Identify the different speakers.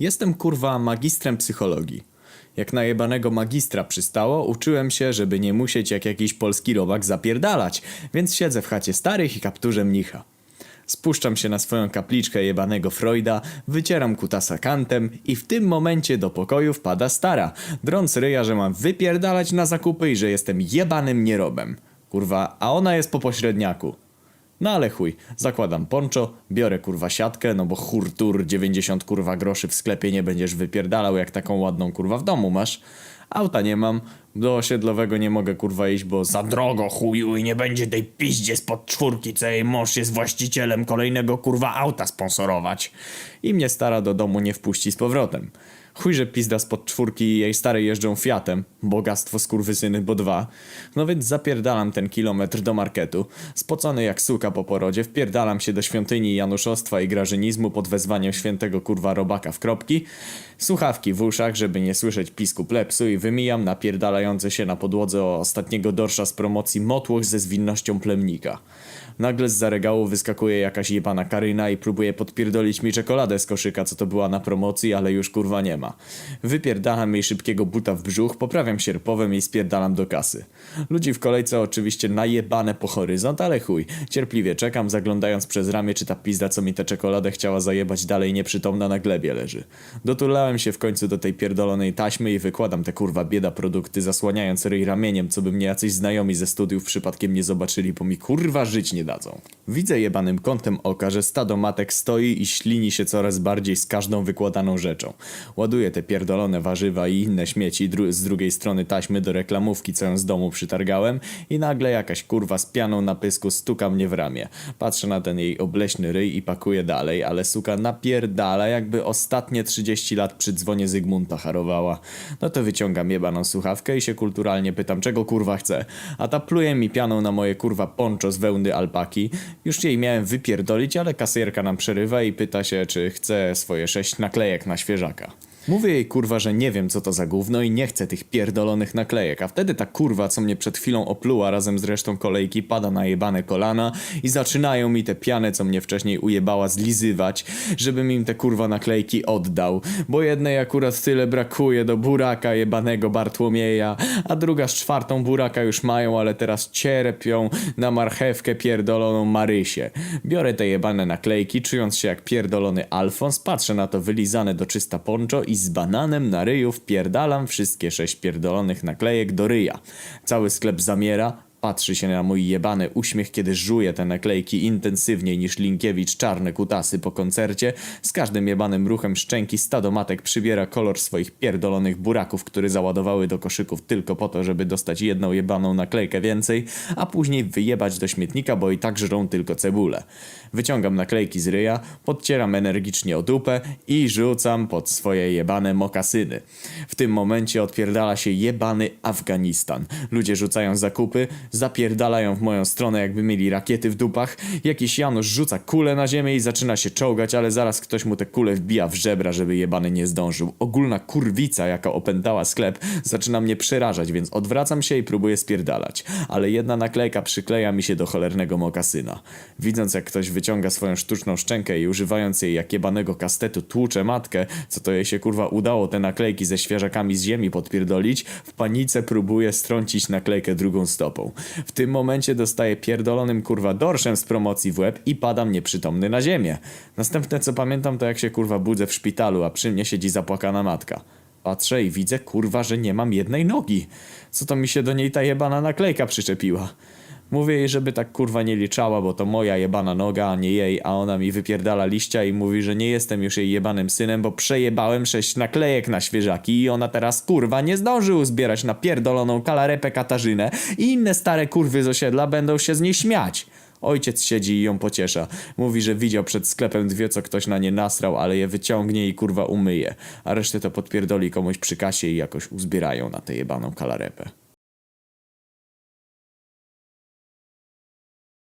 Speaker 1: Jestem kurwa magistrem psychologii. Jak na jebanego magistra przystało, uczyłem się, żeby nie musieć jak jakiś polski robak zapierdalać, więc siedzę w chacie starych i kapturze mnicha. Spuszczam się na swoją kapliczkę jebanego Freuda, wycieram kutasa kantem i w tym momencie do pokoju wpada stara, drąc ryja, że mam wypierdalać na zakupy i że jestem jebanym nierobem. Kurwa, a ona jest po pośredniaku. No ale chuj, zakładam poncho, biorę kurwa siatkę, no bo hurtur 90 kurwa groszy w sklepie nie będziesz wypierdalał jak taką ładną kurwa w domu masz. Auta nie mam, do osiedlowego nie mogę kurwa iść, bo za drogo chuju i nie będzie tej piździe spod czwórki, co jej mąż jest właścicielem kolejnego kurwa auta sponsorować. I mnie stara do domu nie wpuści z powrotem. Chuj, że pizda spod czwórki i jej stary jeżdżą Fiatem, bogactwo skurwysyny, bo dwa. No więc zapierdalam ten kilometr do marketu. Spocony jak suka po porodzie, wpierdalam się do świątyni januszostwa i grażynizmu pod wezwaniem świętego kurwa robaka w kropki. Słuchawki w uszach, żeby nie słyszeć pisku plepsu i wymijam się na podłodze ostatniego dorsza z promocji motłoch ze zwinnością plemnika. Nagle z za regału wyskakuje jakaś jebana Karyna i próbuje podpierdolić mi czekoladę z koszyka, co to była na promocji, ale już kurwa nie ma. Wypierdalam jej szybkiego buta w brzuch, poprawiam sierpowem i spierdalam do kasy. Ludzi w kolejce oczywiście najebane po horyzont, ale chuj. Cierpliwie czekam, zaglądając przez ramię, czy ta pizda, co mi tę czekoladę chciała zajebać dalej nieprzytomna na glebie leży. Dotulałem się w końcu do tej pierdolonej taśmy i wykładam te kurwa bieda produkty, zasłaniając ryj ramieniem, co by mnie jacyś znajomi ze studiów przypadkiem nie zobaczyli, bo mi kurwa żyć nie dadzą. Widzę jebanym kątem oka, że stado matek stoi i ślini się coraz bardziej z każdą wykładaną rzeczą. Ładuję te pierdolone warzywa i inne śmieci dru z drugiej strony taśmy do reklamówki, co ją z domu przytargałem i nagle jakaś kurwa z pianą na pysku stuka mnie w ramię. Patrzę na ten jej obleśny ryj i pakuję dalej, ale suka napierdala jakby ostatnie 30 lat przy dzwonie Zygmunta harowała. No to wyciągam jebaną słuchawkę i się kulturalnie pytam, czego kurwa chce. A ta pluje mi pianą na moje kurwa poncho z wełny alpaki. Już jej miałem wypierdolić, ale kasjerka nam przerywa i pyta się, czy chce swoje sześć naklejek na świeżaka. Mówię jej kurwa, że nie wiem co to za gówno i nie chcę tych pierdolonych naklejek, a wtedy ta kurwa, co mnie przed chwilą opluła razem z resztą kolejki, pada na jebane kolana i zaczynają mi te piany, co mnie wcześniej ujebała, zlizywać, żebym im te kurwa naklejki oddał, bo jednej akurat tyle brakuje do buraka jebanego Bartłomieja, a druga z czwartą buraka już mają, ale teraz cierpią na marchewkę pierdoloną Marysię. Biorę te jebane naklejki, czując się jak pierdolony Alfons, patrzę na to wylizane do czysta poncho i z bananem na ryju wpierdalam wszystkie sześć pierdolonych naklejek do ryja. Cały sklep zamiera, Patrzy się na mój jebany uśmiech, kiedy żuję te naklejki intensywniej niż Linkiewicz czarne kutasy po koncercie. Z każdym jebanym ruchem szczęki stadomatek przybiera kolor swoich pierdolonych buraków, które załadowały do koszyków tylko po to, żeby dostać jedną jebaną naklejkę więcej, a później wyjebać do śmietnika, bo i tak żrą tylko cebulę. Wyciągam naklejki z ryja, podcieram energicznie o dupę i rzucam pod swoje jebane mokasyny. W tym momencie odpierdala się jebany Afganistan. Ludzie rzucają zakupy, zapierdalają w moją stronę jakby mieli rakiety w dupach. Jakiś Janusz rzuca kulę na ziemię i zaczyna się czołgać, ale zaraz ktoś mu tę kulę wbija w żebra, żeby jebany nie zdążył. Ogólna kurwica, jaka opętała sklep, zaczyna mnie przerażać, więc odwracam się i próbuję spierdalać. Ale jedna naklejka przykleja mi się do cholernego mokasyna. Widząc jak ktoś wyciąga swoją sztuczną szczękę i używając jej jak jebanego kastetu tłucze matkę, co to jej się kurwa udało te naklejki ze świeżakami z ziemi podpierdolić, w panice próbuje strącić naklejkę drugą stopą. W tym momencie dostaję pierdolonym kurwa dorszem z promocji w łeb i padam nieprzytomny na ziemię. Następne co pamiętam to jak się kurwa budzę w szpitalu, a przy mnie siedzi zapłakana matka. Patrzę i widzę kurwa, że nie mam jednej nogi. Co to mi się do niej ta jebana naklejka przyczepiła? Mówię jej, żeby tak kurwa nie liczała, bo to moja jebana noga, a nie jej, a ona mi wypierdala liścia i mówi, że nie jestem już jej jebanym synem, bo przejebałem sześć naklejek na świeżaki i ona teraz kurwa nie zdąży uzbierać na pierdoloną kalarepę Katarzynę i inne stare kurwy z osiedla będą się z niej śmiać. Ojciec siedzi i ją pociesza. Mówi, że widział przed sklepem dwie, co ktoś na nie nasrał, ale je wyciągnie i kurwa umyje. A resztę to podpierdoli komuś przy kasie i jakoś uzbierają na tę jebaną kalarepę.